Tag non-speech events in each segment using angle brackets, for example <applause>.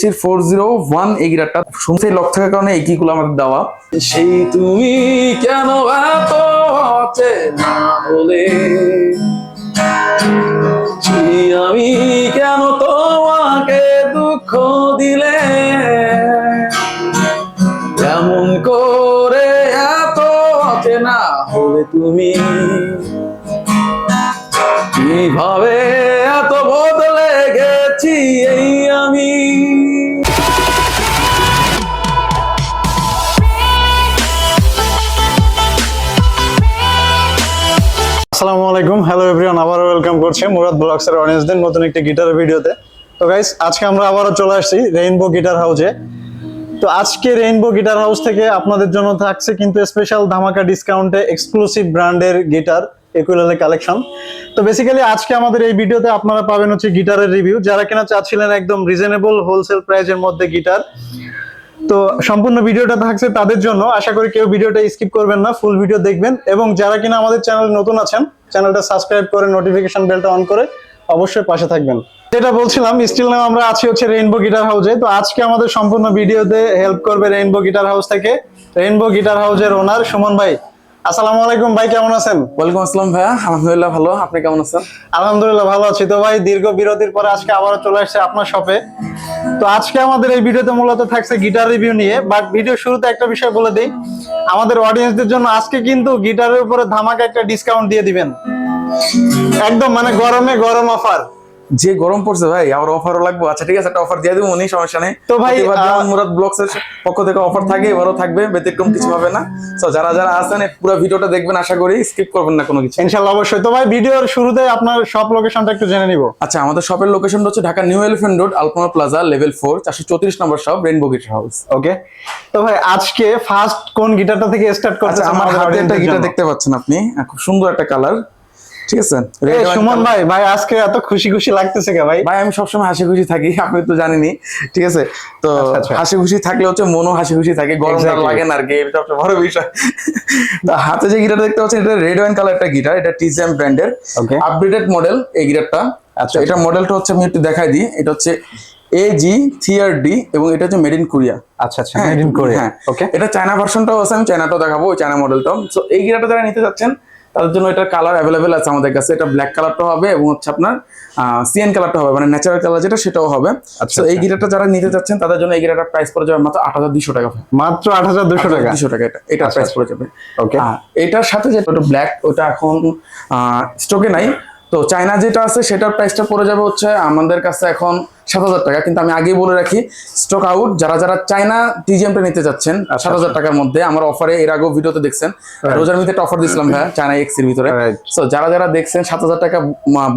টেস্টির four zero one এই গিটারটা শুনতে লক থাকার কারণে এই কিগুলো আমাদের দেওয়া। সেই তুমি কেন এত না হলে? আমি কেন তোমাকে দুঃখ দিলে? এমন করে এত না হলে তুমি? কীভাবে এত বদলে গেছি এই আসসালামু আলাইকুম। হ্যালো এভরিওয়ান আবারও ওয়েলকাম করছে মুরাদ ব্লগসের অডিয়েন্সদের নতুন একটি গিটারের ভিডিওতে তো গাইস আজকে আমরা আবারও চলে আসছি রেইনবো গিটার হাউসে তো আজকে রেইনবো গিটার হাউস থেকে আপনাদের জন্য থাকছে কিন্তু স্পেশাল ধামাকা ডিসকাউন্টে এক্সক্লুসিভ ব্র্যান্ডের গিটার একুইলেলে কালেকশন তো বেসিক্যালি আজকে আমাদের এই ভিডিওতে আপনারা পাবেন হচ্ছে গিটারের রিভিউ যারা কিনা চাচ্ছিলেন একদম রিজনেবল হোলসেল প্রাইসের মধ্যে গিটার তো সম্পূর্ণ ভিডিওটা থাকছে তাদের জন্য। আশা করি কেউ ভিডিওটা স্কিপ করবেন না ফুল ভিডিও দেখবেন। এবং যারা কিনা আমাদের চ্যানেলে নতুন আছেন চ্যানেলটা সাবস্ক্রাইব করে নোটিফিকেশন বেলটা অন করে অবশ্যই পাশে থাকবেন। যেটা বলছিলাম স্টিল নাম আমরা আছি হচ্ছে রেইনবো গিটার হাউসে তো আজকে আমাদের সম্পূর্ণ ভিডিওতে হেল্প করবে রেইনবো গিটার হাউস থেকে রেইনবো গিটার হাউসের ওনার সুমন ভাই। আসসালামু আলাইকুম ভাই কেমন আছেন? ওয়ালাইকুম আসসালাম ভাইয়া আলহামদুলিল্লাহ ভালো। আপনি কেমন আছেন? আলহামদুলিল্লাহ ভালো আছি। তো ভাই দীর্ঘ বিরতির পরে আজকে আবারও চলে আসছে আপনার শপে তো আজকে আমাদের এই ভিডিওতে মূলত থাকছে গিটার রিভিউ নিয়ে বাট ভিডিও শুরুতে একটা বিষয় বলে দিই। আমাদের অডিয়েন্সদের জন্য আজকে কিন্তু গিটারের উপরে ধামাকা একটা ডিসকাউন্ট দিয়ে দিবেন। একদম মানে গরমে গরম অফার যে গরম পড়ছে ভাই আবার অফারও লাগবে। আচ্ছা ঠিক আছে একটা অফার দিয়ে দিব উনি সমস্যা নেই। তো ভাই, মুরাদ ব্লগস এর পক্ষ থেকে অফার থাকে এবারও থাকবে ব্যতিক্রম কিছু হবে না। তো যারা যারা আছেন পুরো ভিডিওটা দেখবেন আশা করি স্কিপ করবেন না কোনো কিছু। ইনশাল্লাহ অবশ্যই। তো ভাই ভিডিওর শুরুতে আপনার সব লোকেশনটা একটু জেনে নিব। আচ্ছা আমাদের শপের লোকেশনটা হচ্ছে Dhaka New Elephant Road Alpana Plaza level four চারশো চৌত্রিশ নম্বর shop Rainbow Guitar House okay তো ভাই আজকে ফার্স্ট কোন গিটারটা থেকে স্টার্ট করতে আচ্ছা আমার হাতে একটা গিটার দেখতে পাচ্ছেন আপনি। খুব সুন্দর একটা কালার ঠিক আছে? সুমন। ভাই ভাই আজকে এত খুশি খুশি লাগতেছে কে ভাই? ভাই আমি সবসময় হাসি খুশি থাকি আপনি তো জানেনই ঠিক আছে? তো আচ্ছা, আচ্ছা। হাসি খুশি থাকলে হচ্ছে মনও হাসি খুশি থাকে Exactly. লাগে না আর কি এটা সবচেয়ে বড় বিষয়। তো হাতে যে গিটার দেখতে পাচ্ছেন এটা রেড ওয়াইন কালার একটা গিটার এটা টিজিএম ব্র্যান্ডের. আপডেটেড মডেল এই গিটারটা। আচ্ছা, আচ্ছা। এটা মডেলটা হচ্ছে আমি একটু দেখাই দিই এটা হচ্ছে এ জি থ্রি আর ডি এবং এটা হচ্ছে মেড ইন কোরিয়া আচ্ছা আচ্ছা মেড ইন কোরিয়া ওকে এটা চায়না ভার্সনটাও আছে আমি চায়নাটাও দেখাবো চায়না মডেলটাও সো এই গিটারটা যারা নিতে যাচ্ছেন তাদের জন্য এটার কালার অ্যাভেলেবেল আছে আমাদের কাছে। এটা ব্ল্যাক কালারটা হবে এবং হচ্ছে আপনার সিএন কালারটা হবে মানে ন্যাচারাল কালার যেটা সেটাও হবে। আচ্ছা, তো এই আচ্ছা। গিটারটা যারা নিতে যাচ্ছেন তাদের জন্য এই গিটারটার প্রাইস পড়ে যাবে মাত্র আট হাজার দুশো টাকা মাত্র আট হাজার দুশো টাকা দুশো টাকা? এটা এটা আচ্ছা, প্রাইস আচ্ছা। পড়ে যাবে ওকে এটার সাথে যেটা ওটা ব্ল্যাক ওটা এখন স্টকে নাই। তো চায়না যেটা আছে সেটার প্রাইসটা পড়ে যাবে হচ্ছে আমাদের কাছে এখন সাত হাজার টাকা। কিন্তু আমি আগেই বলে রাখি স্টক আউট যারা যারা চায়না টিজিএমটা নিতে যাচ্ছেন সাত হাজার টাকার মধ্যে আমার অফারে এর আগেও ভিডিওতে দেখছেন রোজার মিতে একটা অফার দিয়েছিলাম ভাইয়া চায়না এক্সের ভিতরে. সো যারা যারা দেখছেন সাত হাজার টাকা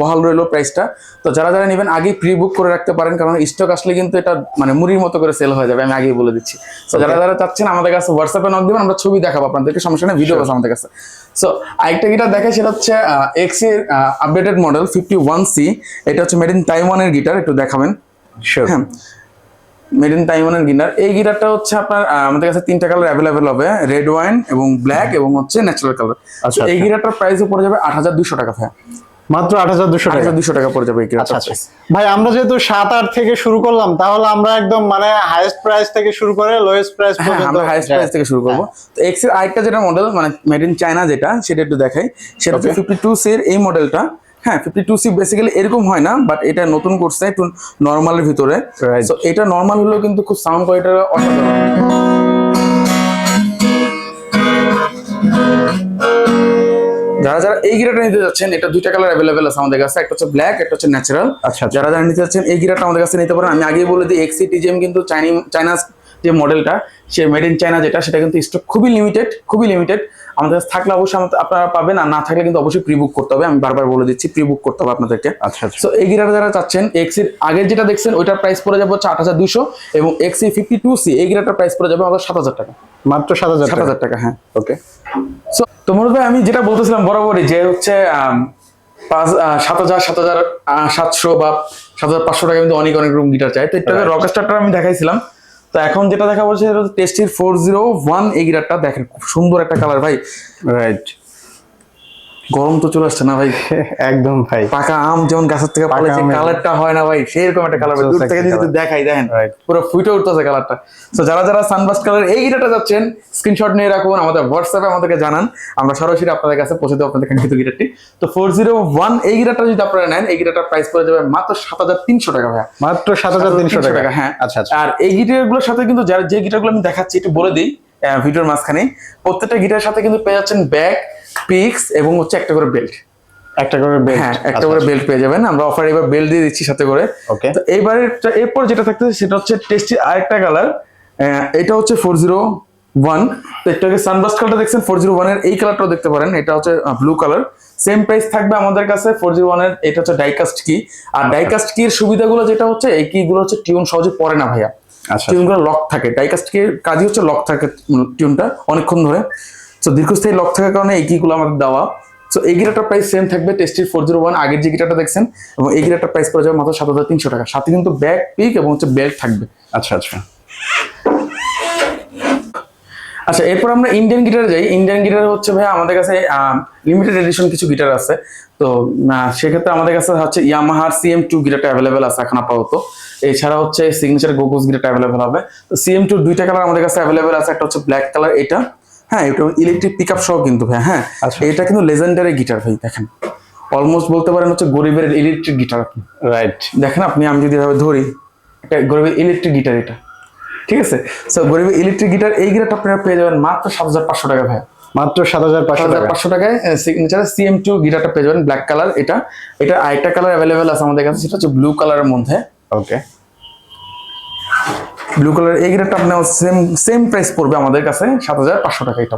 বহাল রইল প্রাইসটা তো যারা যারা নেবেন আগেই প্রি বুক করে রাখতে পারেন কারণ স্টক আসলে কিন্তু এটা মানে মুড়ির মতো করে সেল হয়ে যাবে আমি আগেই বলে দিচ্ছি। তো যারা যারা চাচ্ছেন আমাদের কাছে হোয়াটসঅ্যাপে নক দিবেন আমরা ছবি দেখাবো আপনাদেরকে সমস্যা নেই ভিডিও আছে আমাদের কাছে। সো আরেকটা গিটার দেখে সেটা হচ্ছে এক্সের updated model fifty one C এটা হচ্ছে মেড ইন তাইওয়ানের গিটার একটু দেখাবেন। হ্যাঁ মেড ইন তাইওয়ানের গিটার এই গিটারটা হচ্ছে আপনার আমাদের কাছে তিনটা কালার অ্যাভেলেবেল হবে রেড ওয়াইন এবং ব্ল্যাক এবং হচ্ছে ন্যাচারাল কালার আচ্ছা, এই আচ্ছা। গিটারটার প্রাইসও পড়ে যাবে আট হাজার দুশো টাকা ভাই মাত্র আট হাজার দুশো টাকা। দুশো টাকা পড়ে যাবে আচ্ছা আচ্ছা। ভাই আমরা যেহেতু সাত আট থেকে শুরু করলাম তাহলে আমরা একদম মানে হাইয়েস্ট প্রাইস থেকে শুরু করে লোয়েস্ট প্রাইস হ্যাঁ পর্যন্ত আমরা হাইস্ট প্রাইস থেকে শুরু করব। তো এক্সের আরেকটা যেটা মডেল মানে মেড ইন চায়না যেটা সেটা একটু দেখাই। সেটা হচ্ছে ফিফটি টু সি এর এই মডেলটা হ্যাঁ ফিফটি টু সি বেসিক্যালি এরকম হয় না বাট এটা নতুন করছে একটু নর্মালের ভিতরে. তো এটা নর্মাল হলেও কিন্তু খুব সাউন্ড কোয়ালিটি অসাধারণ। যারা যারা এই গিরাটা নিতে যাচ্ছেন এটা দুইটা কালার অ্যাভেলেবেল আছে আমাদের কাছে। একটা হচ্ছে ব্ল্যাক একটা হচ্ছে ন্যাচারাল আচ্ছা, আচ্ছা। যারা যারা নিতে যাচ্ছেন এই গিরাটা আমাদের কাছে নিতে পারেন। আমি আগেই বলে দিই এক্সি টিজিএম কিন্তু চাইনি চাইনা যে মডেলটা সে মেড ইন চায়না যেটা সেটা কিন্তু স্টক খুবই লিমিটেড খুবই লিমিটেড আমাদের কাছে থাকলে অবশ্যই আপনারা পাবেন আর না থাকলে কিন্তু অবশ্যই প্রি বুক করতে হবে। আমি বারবার বলে দিচ্ছি প্রি বুক করতে হবে আপনাদেরকে। আচ্ছা আচ্ছা। সো এই গিরাটা যারা চাচ্ছেন এক্সির আগের যেটা দেখছেন ওইটার প্রাইস পড়ে যাবে হচ্ছে আট হাজার দুশো এবং এক্সি ফিফটি টু সি এই গিরাটার প্রাইস পড়ে যাবে আমাদের সাত হাজার টাকা। মাত্র সাত হাজার সাত হাজার টাকা হ্যাঁ ওকে সো তো ভাই আমি যেটা বলতেছিলাম বরাবরই যে হচ্ছে পাঁচ সাত হাজার সাত হাজার সাতশো বা সাত হাজার পাঁচশো টাকা কিন্তু অনেক অনেক রুম গিটার চাই। তো এটা Right. রক স্টারটা আমি দেখাইছিলাম। তো এখন যেটা দেখা বলছে টেস্টির ফোর জিরো ওয়ান এই গিটারটা দেখেন, খুব সুন্দর একটা কালার ভাই। রাইট গরম তো চলে আসছে না ভাই? <laughs> একদম ভাই। পাকা আম যেমন গাছের থেকে পালে যে কালারটা হয় না ভাই। সেরকম একটা কালার দূর থেকে যদি দেখাই দেখেন পুরো ফুটে উঠতেছে কালারটা তো যারা যারা সানবাস্ট কালার এই গিটারটা যাচ্ছেন স্ক্রিনশট নিয়ে রাখুন আমাদের হোয়াটসঅ্যাপে আমাদেরকে জানান। আমরা সরাসরি আপনাদের কাছে পৌঁছে দেবো আপনাদের কাঙ্ক্ষিত গিটারটি। তো ফোর জিরো ওয়ান এই গিটারটা যদি আপনারা নেন এই গিটারটার প্রাইস পড়ে যাবে মাত্র সাত হাজার তিনশো টাকা ভাইয়া। মাত্র সাত হাজার তিনশো টাকা। হ্যাঁ। আচ্ছা আচ্ছা। আর এই গিটারগুলোর সাথে কিন্তু যারা যে গিটারগুলো আমি দেখাচ্ছি একটু বলে দিই ভিডিওর মাঝখানে। প্রত্যেকটা গিটারের সাথে কিন্তু পেয়ে যাচ্ছেন ব্যাগ পিক্স এবং হচ্ছে একটা করে বেল্ট একটা করে বেল্ট হ্যাঁ একটা করে বেল্ট পেয়ে যাবেন। আমরা অফার এবার বেল্ট দিয়ে দিচ্ছি সাথে করে। ওকে তো এইবারে এরপর যেটা থাকতেছে সেটা হচ্ছে টেস্টি আরেকটা কালার এটা হচ্ছে ফোর জিরো ওয়ান তো একটাকে সানবাস্ট কালারটা দেখছেন? ফোর জিরো ওয়ানের এই কালারটাও দেখতে পারেন। এটা হচ্ছে ব্লু কালার সেম প্রাইস থাকবে আমাদের কাছে ফোর জিরো ওয়ানের এটা হচ্ছে ডাইকাস্ট কি আর ডাইকাস্ট কির সুবিধাগুলো যেটা হচ্ছে এই কিগুলো হচ্ছে টিউন সহজে পড়ে না ভাইয়া। আচ্ছা টিউনগুলো লক থাকে। ডাইকাস্ট কির কাজই হচ্ছে লক থাকে টিউনটা অনেকক্ষণ ধরে। তো দীর্ঘস্থায়ী লক থাকার কারণে এই কিগুলো আমাদের দেওয়া। সো এই গিটারটার প্রাইস সেম থাকবে টেস্টির ফোর জিরো ওয়ান আগের যে গিটারটা দেখছেন এবং এই গিটারটার প্রাইস পড়ে যাবে মাত্র সাত হাজার তিনশো টাকা। সাথে কিন্তু ব্যাক পিক এবং হচ্ছে বেল্ট থাকবে। আচ্ছা আচ্ছা। আচ্ছা এরপর আমরা ইন্ডিয়ান গিটারে যাই। ইন্ডিয়ান গিটার হচ্ছে ভাই আমাদের কাছে লিমিটেড এডিশন কিছু গিটার আছে। তো সেক্ষেত্রে আমাদের কাছে হচ্ছে ইয়ামাহার সিএম টু গিটারটা অ্যাভেলেবেল আছে এখন আপাতত। এছাড়া হচ্ছে সিগনেচার গোগোস গিটারটা অ্যাভেলেবেল হবে। তো সিএম টু দুইটা কালার আমাদের কাছে অ্যাভেলেবেল আছে। একটা হচ্ছে ব্ল্যাক কালার এটা। হ্যাঁ এটা ইলেকট্রিক পিক আপ সহ কিন্তু ভাই হ্যাঁ। আচ্ছা। এটা কিন্তু লেজেন্ডারি গিটার ভাই দেখেন। অলমোস্ট বলতে পারেন হচ্ছে গরিবের ইলেকট্রিক গিটার আপনি। রাইট দেখেন আপনি আমি যদি এভাবে ধরি এটা গরিবের ইলেকট্রিক গিটার এটা। ঠিক আছে? সো গরিবের ইলেকট্রিক গিটার এই গিটারটা আপনারা পেয়ে যাবেন মাত্র সাত হাজার পাঁচশো টাকা ভাই। মাত্র সাত হাজার পাঁচশো টাকায় সিগনেচারে সিএম টু গিটারটা পেয়ে যাবেন ব্ল্যাক কালার এটা। এটা আরেকটা কালার অ্যাভেলেবেল আছে আমাদের কাছে সেটা হচ্ছে ব্লু কালারের মধ্যে। ওকে ব্লু কালার এই গিটারটা আপনার সেম সেম প্রাইস পড়বে আমাদের কাছে সাত হাজার পাঁচশো টাকা এটা।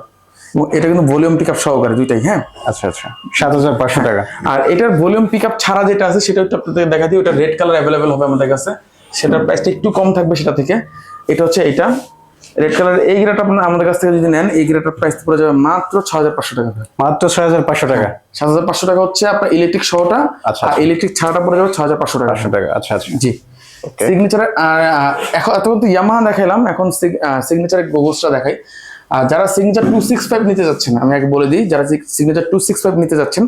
এটা কিন্তু ভলিউম পিক আপ সহকারে দুইটাই হ্যাঁ? আচ্ছা আচ্ছা। সাত হাজার পাঁচশো টাকা। আর এটার ভলিউম পিক আপ ছাড়া যেটা আছে সেটা একটু আপনাদের দেখা দিই ওটা রেড কালার অ্যাভেলেবেল হবে আমাদের কাছে। সেটার প্রাইসটা একটু কম থাকবে সেটা থেকে। এটা হচ্ছে এটা রেড কালার এই গিরাটা আপনার আমাদের কাছ থেকে যদি নেন এই গিরাটার প্রাইস পড়ে যাবে মাত্র ছ হাজার পাঁচশো টাকা মাত্র ছয় হাজার পাঁচশো টাকা। সাত হাজার পাঁচশো টাকা হচ্ছে আপনার ইলেকট্রিক সহটা আচ্ছা, আর আচ্ছা। ইলেকট্রিক ছাড়াটা পড়ে যাবে ছ হাজার পাঁচশো টাকা। পাঁচশো টাকা আচ্ছা আচ্ছা। জি। Okay. সিগনেচার আর আহ, এখন এতক্ষণ তো ইয়ামাহা দেখাইলাম এখন সিগনেচারের গোগলসটা দেখাই। আর যারা সিগনেচার টু সিক্স ফাইভ নিতে যাচ্ছেন আমি আগে বলে দিই যারা সিগনেচার টু সিক্স ফাইভ নিতে যাচ্ছেন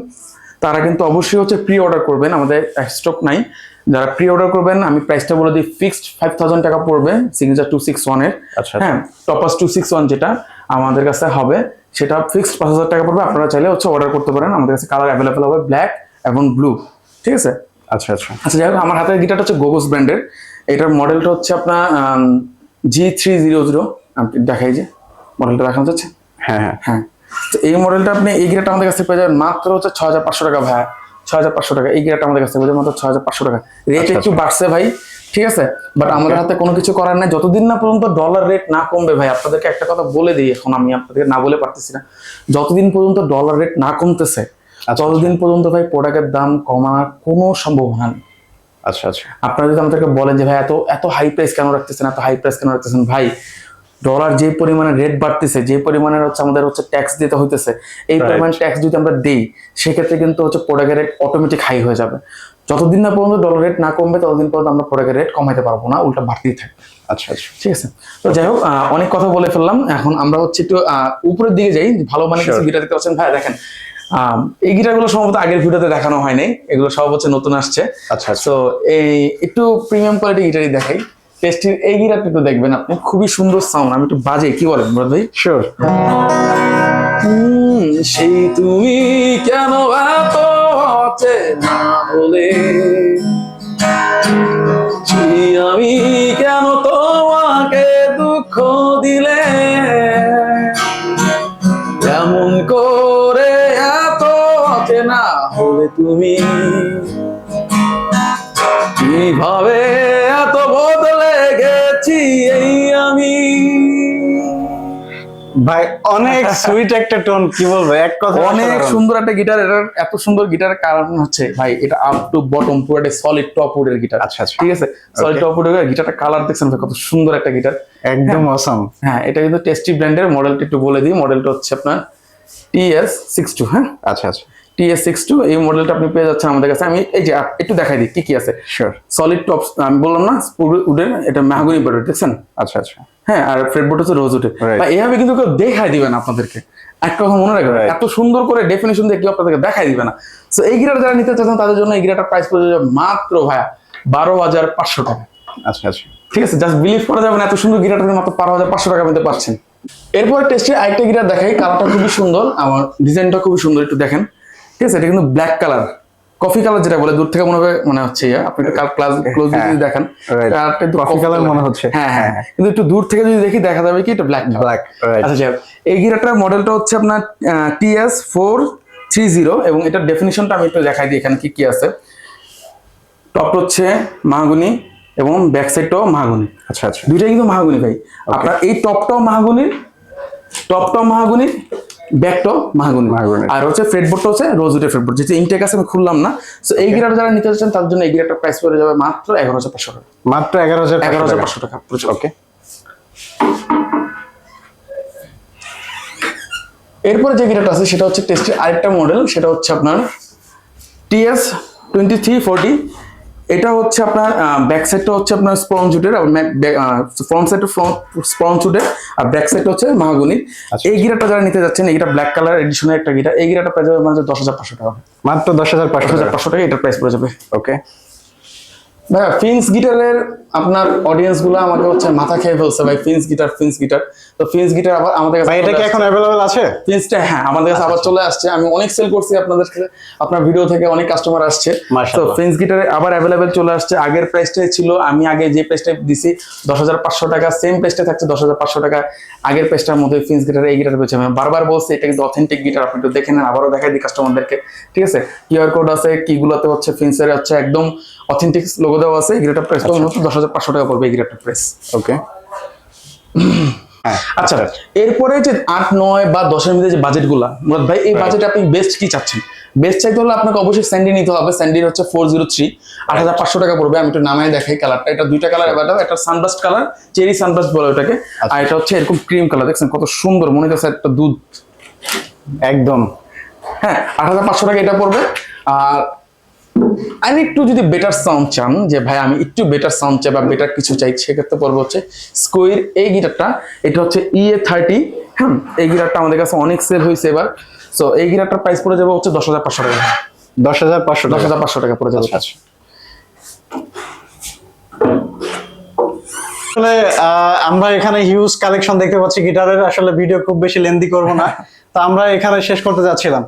তারা কিন্তু অবশ্যই হচ্ছে প্রি অর্ডার করবেন আমাদের স্টক নাই। যারা প্রি অর্ডার করবেন আমি প্রাইসটা বলে দিই ফিক্সড ফাইভ থাউজেন্ড টাকা পড়বে সিগনেচার টু সিক্স ওয়ানের আচ্ছা, হ্যাঁ টপাস টু সিক্স ওয়ান যেটা আমাদের কাছে হবে সেটা ফিক্সড পাঁচ হাজার টাকা পড়বে আপনারা চাইলে হচ্ছে অর্ডার করতে পারেন। আমাদের কাছে কালার অ্যাভেলেবেল হবে ব্ল্যাক এবং ব্লু ঠিক আছে? আচ্ছা আচ্ছা। আচ্ছা যাই হোক আমার হাতের গিটারটা হচ্ছে গোগোস ব্র্যান্ডের এটার মডেলটা হচ্ছে আপনার জি থ্রি জিরো জিরো দেখাই যে মডেলটা দেখানো যাচ্ছে? হ্যাঁ হ্যাঁ। হ্যাঁ। তো এই মডেলটা আপনি এই গিটারটা আমাদের কাছে পেয়ে যাবেন মাত্র হচ্ছে ছ হাজার পাঁচশো টাকা ভাই ছ হাজার পাঁচশো টাকা। এই গিটারটা আমাদের কাছে পেয়ে যাবেন মাত্র ছ হাজার পাঁচশো টাকা। রেট আচ্ছা, একটু বাড়ছে ভাই ঠিক আছে? বাট আমাদের হাতে কোনো কিছু করার নাই। যতদিন না পর্যন্ত ডলার রেট না কমবে ভাই আপনাদেরকে একটা কথা বলে দিই এখন আমি আপনাদেরকে না বলে পারতেছি না। যতদিন পর্যন্ত ডলার রেট না কমতেছে আচ্ছা। ততদিন পর্যন্ত ভাই প্রোডাক্টের দাম কমার কোনো সম্ভাবনা নেই। আচ্ছা আচ্ছা। আপনারা যদি আমাদেরকে বলেন যে ভাই এত এত হাই প্রাইস কেন রাখতেছেন এত হাই প্রাইস কেন রাখতেছেন? ভাই ডলার যে পরিমাণে রেট বাড়তেছে যে পরিমাণের হচ্ছে আমাদের হচ্ছে ট্যাক্স দিতে হইতেছে এই পরিমাণ ট্যাক্স যদি আমরা দিই সেক্ষেত্রে কিন্তু হচ্ছে প্রোডাক্টের রেট অটোমেটিক হাই হয়ে যাবে। যতদিন না পর্যন্ত ডলার রেট না কমবে ততদিন পর্যন্ত আমরা প্রোডাক্টের রেট কমাইতে পারব না উল্টা বাড়তেই থাকবে। আচ্ছা আচ্ছা। ঠিক আছে? তো যাই হোক আহ, অনেক কথা বলে ফেললাম। এখন আমরা হচ্ছে একটু আহ, উপরের দিকে যাই ভালো মানে কিছু. গিটার দেখতে পাচ্ছেন। ভাই দেখেন এই গিটারগুলো সম্ভবত আগের ভিডিওতে দেখানো হয়নি। এগুলো সব হচ্ছে নতুন আসছে। আচ্ছা আচ্ছা। তো এই একটু প্রিমিয়াম কোয়ালিটি গিটারই দেখাই। টেস্টির এই গিটারটা একটু দেখবেন আপনি। খুবই সুন্দর সাউন্ড আমি একটু বাজে কি বলেন মুরাদ ভাই? শিওর সেই তুমি কেন এত হলে সেই আমি কেন তোমাকে দুঃখ দিলে? এমন করে অচেনা হলে তুমি। কীভাবে এত বদলে গেছি এই আমি? ভাই অনেক সুইট একটা টোন কি বলব? এক কথা অনেক সুন্দর একটা গিটার এটার এত সুন্দর গিটারের কারণ হচ্ছে ভাই এটা আপ টু বটম পুরো একটা সলিড টপ উডের গিটার আচ্ছা, আচ্ছা। ঠিক আছে? সলিড টপ উডের গিটারটা কালার দেখছেন ভাই কত সুন্দর একটা গিটার একদম অসাম হ্যাঁ এটা কিন্তু টেস্টি ব্র্যান্ডের মডেলটা একটু বলে দিই মডেলটা হচ্ছে আপনার টিএস সিক্স টু হ্যাঁ? আচ্ছা আচ্ছা। টিএস সিক্স টু এই মডেলটা আপনি পেয়ে যাচ্ছেন আমাদের কাছে। আমি এই যে একটু দেখাই দিই কি কি আছে? সলিড টপ আমি বললাম না উডের এটা মেহাগুনি বোর্ড দেখছেন? আচ্ছা আচ্ছা। হ্যাঁ আর ফ্রেডবোর্ড হচ্ছে রোজ উডে বা এইভাবে কিন্তু কেউ দেখাই দিবে না আপনাদেরকে। একটা কথা মনে রাখবেন এত সুন্দর করে ডেফিনেশন দিয়ে কেউ আপনাদেরকে দেখাই দিবে না। সো এই গিরার যারা নিতে চাচ্ছেন তাদের জন্য এই গিরাটার প্রাইস পড়ে যাবে মাত্র ভাইয়া বারো হাজার পাঁচশো টাকা। আচ্ছা আচ্ছা। ঠিক আছে জাস্ট বিলিভ করা যাবে না এত সুন্দর গিরাটা মাত্র বারো হাজার পাঁচশো টাকা পেতে পারছেন এরপর টেস্টে আরেকটা গিটার দেখাই কালারটা খুবই সুন্দর আমার ডিজাইনটা খুবই সুন্দর একটু দেখেন। ঠিক আছে এটা কিন্তু ব্ল্যাক কালার কফি কালার যেটা বলে দূর থেকে মনে হবে মনে হচ্ছে ইয়া। আপনি ক্লাস ক্লোজ হ্যাঁ, যদি দেখেন Coffee colour মনে হচ্ছে। হ্যাঁ হ্যাঁ কিন্তু একটু দূর থেকে যদি দেখি দেখা যাবে কি এটা ব্ল্যাক ব্ল্যাক আচ্ছা এই গিটারটার মডেলটা হচ্ছে আপনার টিএস ফোর থ্রি জিরো এবং এটার ডেফিনিশনটা আমি একটু দেখাই দিই এখানে কি কি আছে। টপ হচ্ছে মাহাগুনি এবং ব্যাক সাইডটাও মাহাগুনি। আচ্ছা আচ্ছা। দুইটাই কিন্তু মাহাগুনি ভাই। আপনার এই টপটাও মাহাগুনির টপটাও মাহাগুনির ব্যাকটাও মাহাগুনি। মাহাগুনি। আর হচ্ছে ফ্রেডবোর্ডটা হচ্ছে রোজউডের ফ্রেডবোর্ড যেটা ইনটেক আছে আমি খুললাম না। সো এই গিটার যারা নিতে চাচ্ছেন তার জন্য এই গিটারটা প্রাইস পড়ে যাবে মাত্র এগারো হাজার পাঁচশো টাকা। মাত্র এগারো হাজার এগারো হাজার পাঁচশো টাকা ওকে এরপরে যে গিটারটা আছে সেটা হচ্ছে টেস্টের আরেকটা মডেল সেটা হচ্ছে আপনার টিএস টোয়েন্টি থ্রি ফোরটি এটা হচ্ছে আপনার ব্যাক সাইডটা হচ্ছে আপনার স্পঞ্জ উডের আর ফ্রন্ট সাইডটা স্পঞ্জ উডের আর ব্যাক সাইডটা হচ্ছে মাহাগুনির। আচ্ছা। এই গিরাটা যারা নিতে যাচ্ছেন এইটা ব্ল্যাক কালার এডিশনের একটা গিরা এই গিরাটা প্রাইস যাবে মাত্র দশ হাজার পাঁচশো টাকা। মাত্র দশ হাজার পাঁচশো হাজার টাকা পাঁচশো টাকা এটার প্রাইস পড়ে যাবে। ওকে ভাইয়া ফিন্স গিটারের আপনার অডিয়েন্সগুলো আমাকে হচ্ছে মাথা খেয়ে ফেলছে ভাই ফিন্স গিটার ফিন্স গিটার তো ফিন্স গিটার আবার আমাদের কাছে এটা কি এখন। অ্যাভেলেবল আছে? ফিন্সটা হ্যাঁ আমাদের কাছে আবার চলে আসছে। আমি অনেক সেল করছি আপনাদের কাছে। আপনার ভিডিও থেকে অনেক কাস্টমার আসছে। তো। ফিন্স গিটারে আবার অ্যাভেলেবেল চলে আসছে। আগের প্রাইসটাই ছিল আমি আগে যে প্রাইসটা দিছি দশ হাজার পাঁচশো টাকা সেম প্রাইসটা থাকছে দশ হাজার পাঁচশো টাকা। আগের প্রাইসটার মধ্যে ফিন্স গিটারে এই গিটার পেয়েছে আমি বারবার বলছি এটা কিন্তু অথেন্টিক গিটার আপনি একটু দেখে নেন আবারও দেখাই দিই কাস্টমারদেরকে ঠিক আছে? কিউআর কোড আছে কিগুলোতে হচ্ছে ফিন্সের হচ্ছে একদম অথেন্টিক লোগো দেওয়া আছে এই গিটারটার প্রাইস মাত্র দশ হাজার পাঁচশো টাকা পড়বে এই গিটারটার প্রাইস ওকে আচ্ছা এরপরে যে আট নয় বা দশের মধ্যে যে বাজেটগুলা মুরাদ ভাই এই বাজেটে আপনি বেস্ট কি চাচ্ছেন? বেস্ট চাইতে হলে আপনাকে অবশ্যই স্যান্ডি নিতে হবে। স্যান্ডির হচ্ছে ফোর জিরো থ্রি আট হাজার পাঁচশো টাকা পড়বে। আমি একটু নামায় দেখাই কালারটা এটা দুইটা কালার এবার একটা সানবাস্ট কালার চেরি সানবাস্ট বলে ওটাকে। আর এটা হচ্ছে এরকম ক্রিম কালার দেখছেন কত সুন্দর মনে হচ্ছে একটা দুধ। একদম। হ্যাঁ আট হাজার পাঁচশো টাকা এটা পড়বে। আর আর একটু যদি বেটার সাউন্ড চান যে ভাই আমি একটু বেটার সাউন্ড চাই বা বেটার কিছু চাই সেক্ষেত্রে পড়বে হচ্ছে স্কোয়ের এই গিটারটা এটা হচ্ছে ইএ থার্টি হ্যাঁ এই গিটারটা আমাদের কাছে অনেক সেল হয়েছে এবার। সো এই গিটারটার প্রাইস পড়ে যাবে হচ্ছে দশ হাজার পাঁচশো টাকা। দশ হাজার পাঁচশো দশ টাকা হাজার পাঁচশো টাকা পড়ে যাবে। আচ্ছা আসলে আহ, আমরা এখানে হিউজ কালেকশন দেখতে পাচ্ছি গিটারের। আসলে ভিডিও খুব বেশি লেন্দি করব না। তো আমরা এখানে শেষ করতে যাচ্ছিলাম।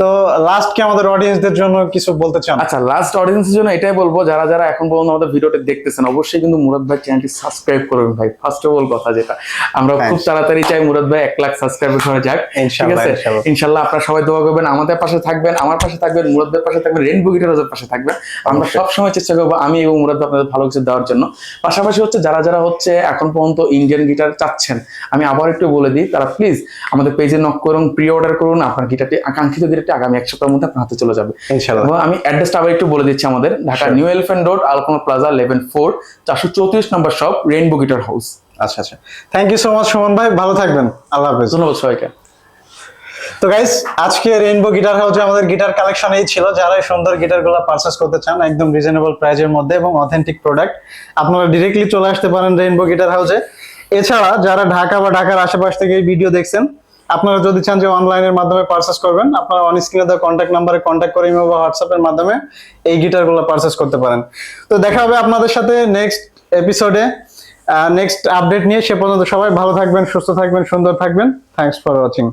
তো লাস্ট কি আমাদের অডিয়েন্সদের জন্য কিছু বলতে চান? আচ্ছা লাস্ট অডিয়েন্সের জন্য এটাই বলব যারা যারা এখন পর্যন্ত আমাদের ভিডিওটা দেখতেছেন অবশ্যই কিন্তু মুরাদ ভাই চ্যানেলটি সাবস্ক্রাইব করবেন ভাই। ফার্স্ট অফ অল কথা যেটা আমরা খুব তাড়াতাড়ি চাই মুরাদ ভাই এক লাখ সাবস্ক্রাইবার হয়ে যাক ঠিক আছে? ইনশাআল্লাহ। ইনশাল্লাহ। আপনারা সবাই দোয়া করবেন আমাদের পাশে থাকবেন আমার পাশে থাকবেন মুরাদ ভাইয়ের পাশে থাকবেন রেনবো গিটারের পাশে থাকবেন। আমরা। সব সময় চেষ্টা করব আমি এবং মুরাদ ভাই আপনাদের ভালো কিছু দেওয়ার জন্য। পাশাপাশি হচ্ছে যারা যারা হচ্ছে এখন পর্যন্ত ইন্ডিয়ান গিটার চাচ্ছেন আমি আবার একটু বলে দিই তারা প্লিজ আমাদের পেজে নক করুন প্রি অর্ডার করুন আপনার গিটারটি আকাঙ্ক্ষিত গিটারটি আগামী এক সপ্তাহের মধ্যে আপনার হাতে চলে যাবে। ইনশাআল্লাহ। আমি অ্যাড্রেসটা আবার একটু বলে দিচ্ছি আমাদের। Dhaka New Elephant Road Alpana Plaza level four চারশো চৌত্রিশ নম্বর শপ রেইনবো গিটার হাউস আচ্ছা আচ্ছা। Thank you so much Suman ভাই। ভালো থাকবেন। আল্লাহ হাফেজ। ধন্যবাদ সবাইকে। তো গাইস আজকে রেইনবো গিটার হাউসে আমাদের গিটার কালেকশন এই ছিল। যারা এই সুন্দর গিটারগুলো পারচেস করতে চান একদম রিজনেবল প্রাইজের মধ্যে এবং অথেন্টিক প্রোডাক্ট আপনারা ডিরেক্টলি চলে আসতে পারেন রেইনবো গিটার হাউসে এছাড়া যারা ঢাকা বা ঢাকার আশেপাশ থেকে এই ভিডিও দেখছেন আপনারা যদি চান যে অনলাইনের মাধ্যমে পারচেস করবেন, আপনারা অন স্ক্রিনে দেওয়া কন্ট্যাক্ট নাম্বারে কন্ট্যাক্ট করে ইমো বা হোয়াটসঅ্যাপের মাধ্যমে এই গিটারগুলো পারচেস করতে পারেন। তো দেখা হবে আপনাদের সাথে নেক্সট এপিসোডে নেক্সট আপডেট নিয়ে সে পর্যন্ত সবাই ভালো থাকবেন, সুস্থ থাকবেন, সুন্দর থাকবেন। Thanks for watching